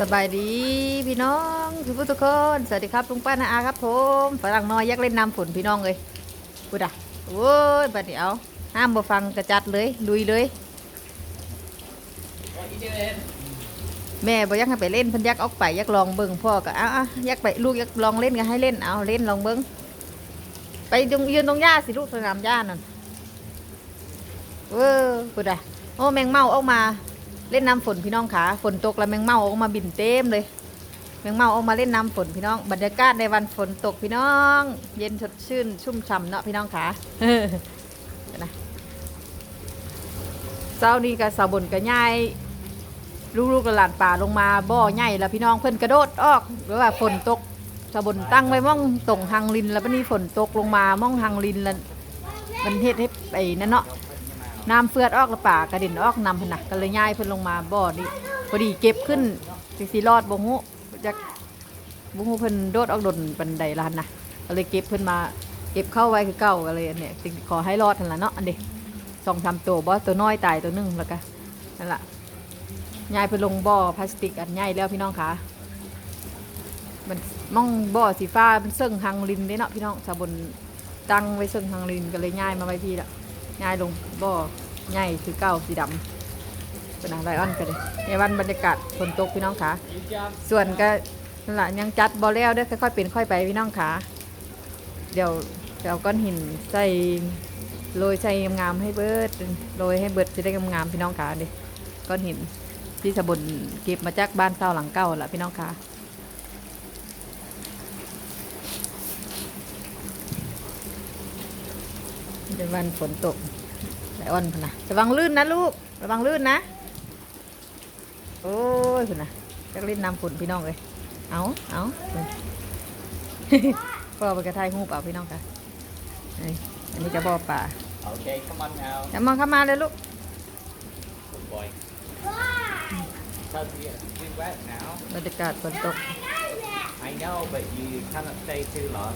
สบายดีพี่น้องทุกผู้ทุกคนสวัสดีครับลุงป้านาอาครับผมฝรั่งน้อยยักเล่นน้ำฝนพี่น้องเลยกูด่ะโอ้ยบัดเดี๋ยวห้ามบ่ฟังกระจัดเลยลุยเลยแม่บอกอยากให้ไปเล่นพิ่นยากออกไปอยากลองเบิ่งพ่อก็อ้าเอยากไปลูกอยากลองเล่นก็ให้เล่นเอาเล่นลองเบิ่งไปยืนตรงหญ้าสิลูกสนามหญ้านั่น เออกูด่ะโอ้แมงเม่าออกมา เล่นน้ำฝนพี่น้องขาฝนตกแล้วแมงเม่าออกมาบินเต็มเลย แมงเม่าออกมาเล่นน้ำฝนพี่น้อง บรรยากาศในวันฝนตกพี่น้อง เย็นสดชื่นชุ่มฉ่ำเนาะพี่น้องขาเออนะเช้านี้กับสาวบนกับยายลูกๆกับหลานป่าลงมาบ่อใหญ่แล้วพี่น้องเพิ่นกระโดดออกหรือว่าฝนตกสาวบนตั้งไว้ม่องตรงหังลินแล้วบัดนี้ฝนตกลงมาม่องหังลินแล้วมันเฮ็ดให้ไปนั่นเนาะ น้ำเฟือดออกล้วป่ากระเด็นออกนำพนนักก็เลยย้ายเพิ่นลงมาบ่อนี่พอดีเก็บขึ้นสิสิรอดบ่ฮู้จักบ่ฮู้เพิ่นโดดออกดนปันใดล่ะหั่นนะก็เลยเก็บเพิ่นมาเก็บเข้าไว้คือเก่าก็เลยอันเนี้ยสิขอให้รอดหั่นล่ะเนาะอันเด้สองสามตัวบ่ตัวน้อยตายตัวหนึงแล้วก็นั่นล่ะย้ายเพิ่นลงบ่อพลาสติกอันใหญ่แล้วพี่น้องคะมันมองบ่อสีฟ้ามันเซิงหังลินเด้เนาะพี่น้องสาบนตั้งไว้เซิงหังลินก็เลยย้ายมาไว้พี่ละ ง่ายลงบ่อใหญ่คือเก้าสีดำเป็นอะไรอ่อนกันเลยในวันบรรยากาศฝนตกพี่น้องขาส่วนก็นั่นแหละยังจัดบอลแล้วเด้อค่อยๆเป็นค่อยไปพี่น้องขาเดี๋ยวเดี๋ยวก้อนหินใส่โรยใส่งามๆให้เบิดโรยให้เบิดจะได้งามๆพี่น้องขาเด้ก้อนหินที่สะบนเก็บมาจากบ้านเศร้าหลังเก่าละพี่น้องขา เป็นวันฝนตกไลออนพุ่นนะระวังลื่นนะลูก ระวังลื่นนะ โอ้ยพุ่นนะจะเล่นน้ำฝนพี่น้องเลย เอาเอาพ่อไปกระทายหูเปล่าพี่น้องค่ะนี่อันนี้จะบ่อป่า Okay, come on now. อย่ามองเข้ามาเลยลูก Good boy. Because you're too wet now. บรรยากาศฝนตก I know, but you cannot stay too long.